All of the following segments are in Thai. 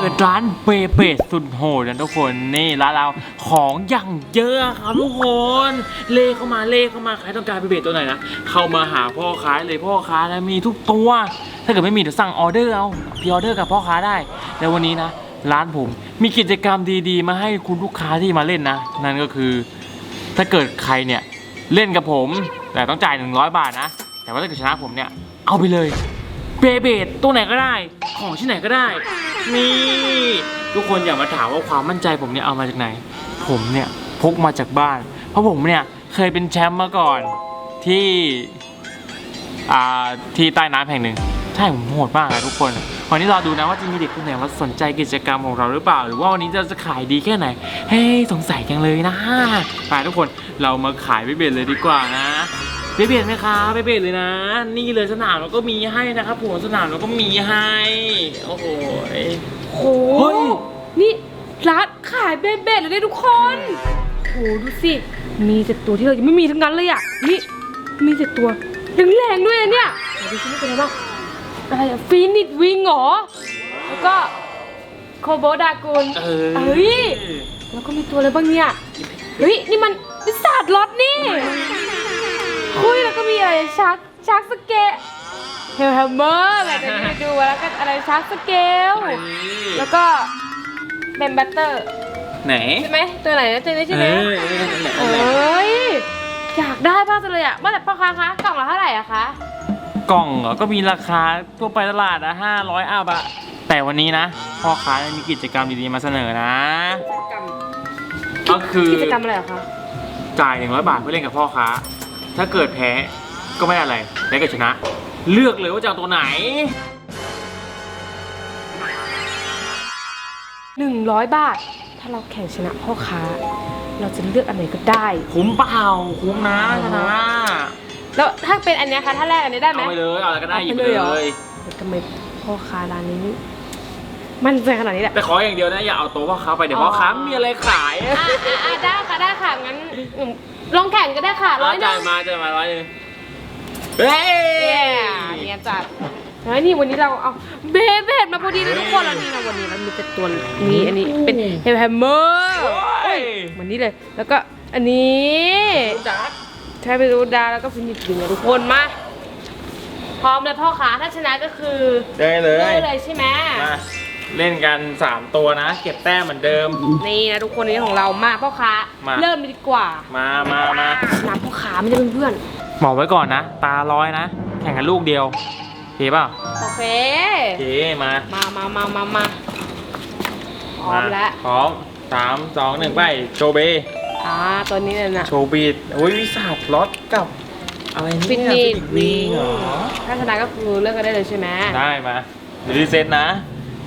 เปิดร้านเบเบดสุดโหดนะทุกคนนี่ร้านเราของอย่างเยอะครับทุกคนเลขเข้ามาเลขเข้ามาใครต้องการเบเบดตัวไหนนะเข้ามาหาพ่อค้าเลยพ่อค้านะมีทุกตัว ถ้าเกิดไม่มีเดี๋ยวสั่งออเดอร์เอาพรีออเดอร์กับพ่อค้าได้แล้ววันนี้นะ ร้านผมมีกิจกรรมดีๆ มาให้คุณลูกค้าที่มาเล่นนะ นั่นก็คือ ถ้าเกิดใครเนี่ยเล่นกับผม แต่ต้องจ่าย 100 บาทนะ แต่ว่าถ้าเกิดชนะผมเนี่ยเอาไปเลยเบเบดตัวไหนก็ได้ ของที่ไหนก็ได้ นี่ ทุกคนอย่ามาถามว่าความมั่นใจผมเนี่ยเอามาจากไหน ผมเนี่ยพกมาจากบ้าน เพราะผมเนี่ยเคยเป็นแชมป์มาก่อนที่อ่าที่ใต้น้ำแห่งหนึ่งใช่ผมโหดมากเลยทุกคนวันนี้เราดูนะว่าจะมีเด็กคนไหนมาสนใจกิจกรรมของเราหรือเปล่า หรือว่าวันนี้จะจะขายดีแค่ไหนเฮ้ยสงสัยจังเลยนะไปทุกคนเรามาขายเบเบดเลยดีกว่านะ เบเบดไหมคะเบเบดเลยนะ นี่เลยสนามเราก็มีให้นะครับผมสนามเราก็มีให้ โอ้โหโหเฮ้ยนี่ร้านขายเบเบ้เลยเนี่ยทุกคนโหดูสิ มีแต่ตัวที่เรายังไม่มีทั้งนั้นเลยอะ นี่มีแต่ตัวแรงๆด้วยอะเนี่ยเดี๋ยวดูสินี่เป็นอะไรบ้างอะไรอะฟีนิดวิงเหรอ แล้วก็โคโบดากุลเออเอ้ย แล้วก็มีตัวอะไรบ้างเนี่ย เฮ้ย นี่มันพิศาจรถนี่ คุยแล้วก็มีอะไรชักชักสเกตเฮลแฮมเมอร์แบบจะไปดูแล้วก็อะไรชักสเกลแล้วก็เบมบัตเตอร์ไหนใช่ไหมตัวไหนนะตัวนี้ใช่ไหมเออเออนั่นแหละเอนั่นแหละ้ยอยากได้บ้างจังเลยอะว่าแต่พ่อค้าคะกล่องละเท่าไหร่อะคะกล่องเหรอก็มีราคาทั่วไปตลาดอะห้าร้อยอัพอะแต่วันนี้นะพ่อค้ามีกิจกรรมดีๆมาเสนอนะก็คือกิจกรรมอะไรเหรอคะจ่าย100บาทเพื่อเล่นกับพ่อค้า ถ้าเกิดแพ้ก็ไม่อะไรและเกิดชนะ เลือกเลยว่าจะเอาตัวไหนหนึ่งร้อยบาท ถ้าเราแข่งชนะพ่อค้า เราจะเลือกอันไหนก็ได้ คุ้มเปล่าคุ้มนะชนะแล้วถ้าเป็นอันเนี้ยคะถ้าแรกอันนี้ได้ไหม เอาไปเลยเอาอะไรก็ได้หยิบไปเอาไปเลยเหรอ เลย ทำไมพ่อค้าร้านนี้ มันใจขนาดนี้แหละ แต่ขออย่างเดียวนะอย่าเอาตัวพ่อค้าไปเดี๋ยวพ่อค้าไม่มีอะไรขาย อะอะอะได้ค่ะได้ค่ะงั้นอืม ลองแข่งก็ได้ค่ะร้อยหนึ่จ่ายงมาจ่ายมาร้อยหนึงเฮ้ยเย้เนี่ยจัดเฮ้ยนี่วันนี้เราเอาเบเบดมาพอดีเลยทุกคนแล้วนี่นะวันนี้เรามีแต่ตัวนี้อันนี้เป็นเฮลแฮมเมอร์โอ้ยเหมือนนี้เลยแล้วก็อันนี้จัดใช้ไปรูดาแล้วก็ฟินิชยิงทุกคนมาพร้อมเลยพ่อขาถ้าชนะก็คือได้เลย ได้เลยใช่ไหมมา เล่นกัน 3 ตัวนะ เก็บแต้มเหมือนเดิม นี่นะทุกคนนี้ของเรามาพ่อค้ามา เริ่มเลยดีกว่ามามามาน้ำพ่อขาไม่ใช่เพื่อนบอกไว้ก่อนนะ ตาร้อยนะ แข่งกันลูกเดียวโอเคเปล่าๆโอเค โอเคมา มามามามามาพร้อมแล้วพร้อมสามสองหนึ่งไป โชว์เบ อ่าตัวนี้เลยนะโชว์บีดโอ้ยวิสาดล็อตกับ อะไรเนี่ยฟินิชวิงเหรอ ถ้าชนะก็คือเลิกกันได้เลยใช่ไหมได้มารีเซ็ตนะ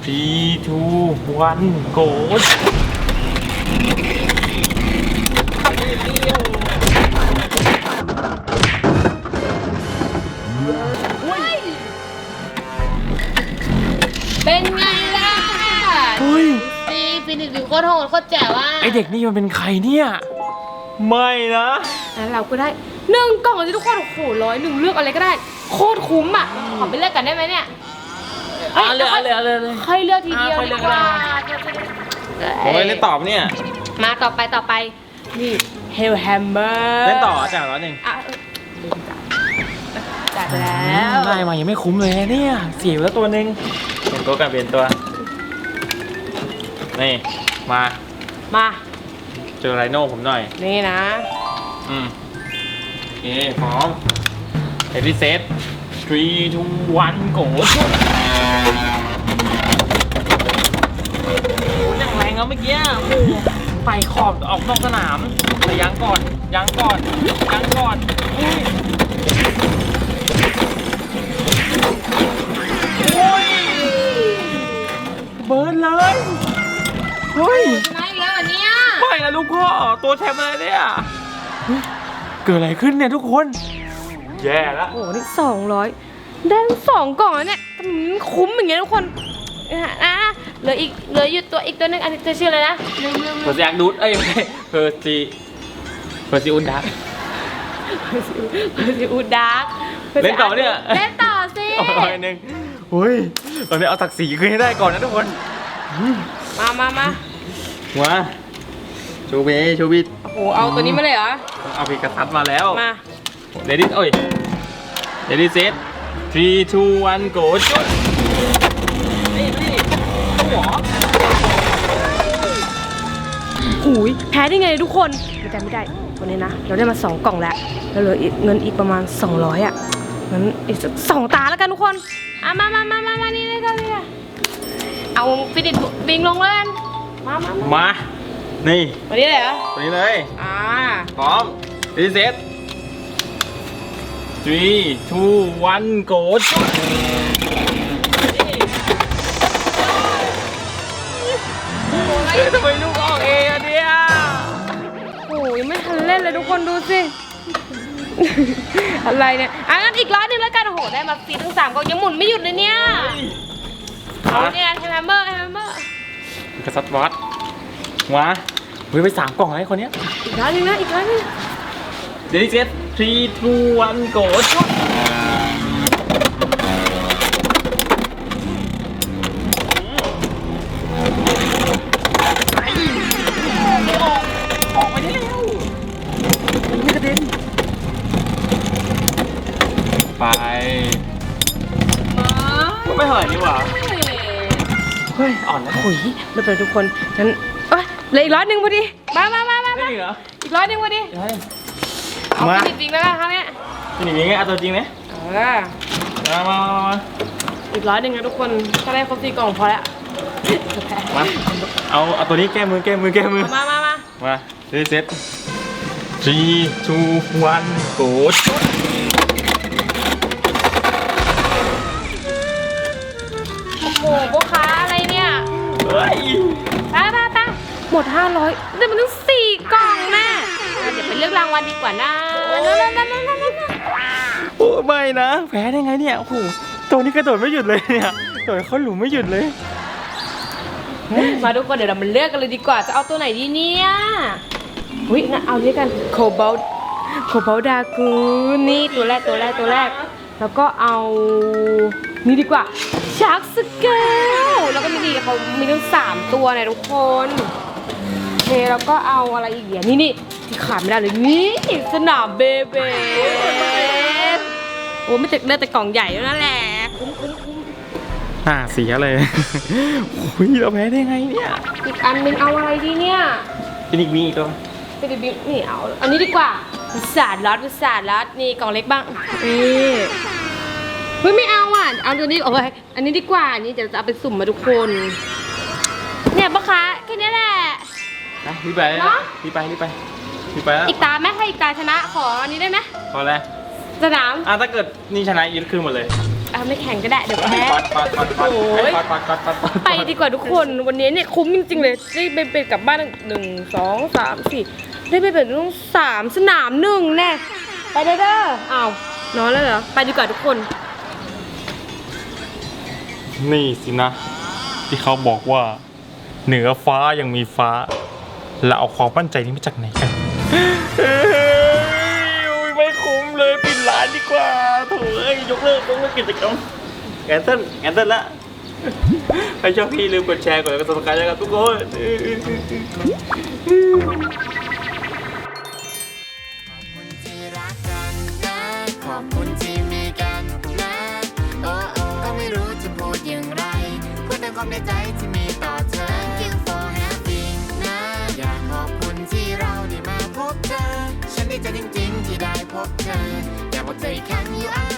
3 2 1 go เป็นไงล่ะเฮ้ยซีฟินิชวิวโคตรโหดโคตรแจ๋วอะไอเด็กนี่มันเป็นใครเนี่ย ไม่นะ แล้วเราก็ได้หนึ่งกล่องเลยทุกคนโอ้โหร้อยหนึ่งเลือกอะไรก็ได้ โคตรคุ้มอะ ขอไปเลือกกันได้ไหมเนี่ย เอาเลยเอาเลยเอาเลยเอาเลย ค่อยเลือกทีเดียวอะค่อยเลืดีอกกว่าโอ้ยเล่นตอบเนี่ย มาต่อไปต่อไป นี่เฮลแฮมเมอร์เล่นต่อจ่ายร้อยหนึ่งอะเออลืมจ่ายจ่ายไปแล้วได้มายังไม่คุ้มเลยนะเนี่ยเสียไปแล้วตัวหนึ่งเปลี่ยนตัวกันเปลี่ยนตัว นี่ มามาเจอไรโน่ผมหน่อย นี่นะ อืมโอเคพร้อมเฮดดี้เซต3 2 1 go อย่างแรงเอาเมื่อกี้โอ้โหไปขอบออกนอกสนามแต่ยังก่อนยังก่อนยังก่อนอุ้ยโอ้ยเบิร์นเลยเฮ้ยชนะอีกแล้วเหรอเนี่ยไม่นะลูกพ่อตัวแชมป์อะไรเนี่ยเฮ้ยเกิดอะไรขึ้นเนี่ยทุกคน แย่แล้ว โอ้โหนี่สองร้อยได้ทั้งสองกล่องแล้วเนี่ย ทำไมมันคุ้มอย่างเงี้ยทุกคนอะอะเหลืออีกเหลืออยู่ตัวอีกตัวหนึงอันนี้จะชื่ออะไรนะลืมลืมเพอร์ซีแอคดูดเอ้ยไม่ใช่เพอร์ซีเพอร์ซีอุนดักเพอร์ซิอูดาร์กเล่นต่อเนี่ย เล่นต่อสิ เอาร้อยหนึ่งเฮ้ยตอนนี้เอาศักดิ์ศรีคืนให้ได้ก่อนนะทุกคนมามามามาโชว์เบโชว์บิดโอ้โหเอาตัวนี้มาเลยเหรอ เอาพีกระทัดมาแล้วมา เดดี้โอ้ยเดดี้เซต 3 2 1 go จุดนี่นี่หัวหูยแพ้ได้ไงทุกคนไม่ได้ไม่ได้ วันนี้นะ เราได้มา 2 กล่องแล้วแล้วเหลืออีกเงินอีกประมาณ 200 อะงั้นอีกสักสองตาแล้วกันทุกคน อะมามามามามานี่เลยกันเลยเอาฟินิชบิงลงเลยกันมามามามา นี่ วันนี้เลยเหรอ ตัวนี้เลย อ่า พร้อมเดดี้เซต 3 2 1 go จุดเฮ้ยทำไมลูกออกเองอะเนี่ยโอ้ยยังไม่ทันเล่นเลยทุกคนดูสิ อะไรเนี่ยอะงั้นอีกร้อยหนึงแล้วกันโอ้โหได้มาฟรีทั้งสามกล่องยังหมุนไม่หยุดเลยเนี่ยเอาเนี่ยแฮมเบอร์แฮมเบอร์กระสัดวัดมาเฮ้ยไปสามกล่องให้คนเนี้ยอีกร้อยหนึงนะอีกร้อยหนึง เดลิเซต3 2 1 go จุดออกไปได้แล้วไม่กระเด็นไปมาไม่เท่าไหร่นี่หว่าเฮ้ย อ่อนนะโอ้ยไม่เป็นไรทุกคนฉันเอ้ยเหลืออีกร้อยหนึ่งพอดี มามามามาไม่มาเหรออีกร้อยหนึ่งพอดีใช่ เอามา จริงๆแล้วกันครั้งเนี้ยเป็นอย่างงี้ไงเอาตัวจริงไหมเออมามามามาอีกร้อยหนึ่งนะทุกคนถ้าได้ครบสี่กล่องพอแล้วมาเอาเอาตัวนี้แก้มือแก้มือแก้มือ มามามามาเดลิเซต3 2 1 go จุดโอ้โหพ่อค้าอะไรเนี่ยเฮ้ยไปไปไปหมด500ได้มาตั้งสี่กล่องแม่อะเดี๋ยวไปเลือกรางวัลดีกว่านะ นั่นนั่นนั่นนั่นนั่นโอ้ไม่นะ แพ้ได้ไงเนี่ย โอ้โห ตัวนี้กระโดดไม่หยุดเลยเนี่ยโดดเข้าหลุมไม่หยุดเลย มาทุกคนเดี๋ยวเรามาเลือกกันเลยดีกว่า จะเอาตัวไหนดีเนี่ยอุ้ยงั้นเอานี้กันโคบอลโคบอลดากูนี่ตัวแรกตัวแรกตัวแรก แล้วก็เอานี่ดีกว่าชาร์กสเกลแล้วก็มีดีเขามีทั้งสามตัวเนี่ยทุกคนโอเคแล้วก็เอาอะไรอีกเนี่ยนี่นี่ ที่ขาดไม่ได้เลยนี่สนามเบเบโอ้ไม่แต่เลือกแต่กล่องใหญ่แล้วนั่นแหละคุ้มคุ้มคุ้มหน้าเสียเลยโอ้ยเราแพ้ได้ไงเนี่ยอีกอันนึงเอาอะไรดีเนี่ยเป็นอีกมีอีกตัวไปดิบนี่เอาอันนี้ดีกว่าสาดลัดสาดลัดนี่กล่องเล็กบ้างนี่เฮ้ยไม่เอาอะเอาตัวนี้เอาไว้อันนี้ดีกว่านี่เดี๋ยวจะเอาไปสุ่มมาทุกคน เนี่ยปะคะแค่นี้แหละนะรีบไปเลยเนอะรีบไปรีบไป รีบไปแล้วอีกตาไหมถ้าอีกตาชนะขออันนี้ได้ไหมพอแล้วสนามอะถ้าเกิดนี่ชนะยึดคืนหมดเลยอะไม่แข่งก็ได้เดี๋ยวแพ้ปัดปัดปัดปัดโอ้ยปัดปัดปัดปัดปัดไปดีกว่าทุกคนวันนี้เนี่ยคุ้มจริงๆเลยได้ไปเป็นกลับบ้านหนึ่งสองสามสี่ได้ไปเป็นต้องสามสนามหนึ่งแน่ไปเด้อเด้ออ้าวนอนแล้วเหรอไปดีกว่าทุกคน นี่สินะ ที่เขาบอกว่า เหนือฟ้ายังมีฟ้า แล้วเอาความมั่นใจนี้มาจากไหนกันเฮ้ยโอ้ยไม่คุ้มเลยปิดร้านดีกว่าโถ่เอ้ยยกเลิกยกเลิกกิจกรรมแอนเซิลแอนเซิลละใครชอบพี่ลืมกดแชร์กดไลค์กดซัครต์นะครับทุกคนที่รักกันนะขอบคุณที่มีกันนะ โอ้โอ้ก็ไม่รู้จะพูดอย่างไรพูดในความในใจที่ พบเธอฉันดีใจจริงๆที่ได้พบเธออยากบอกเธออีกครั้ง you are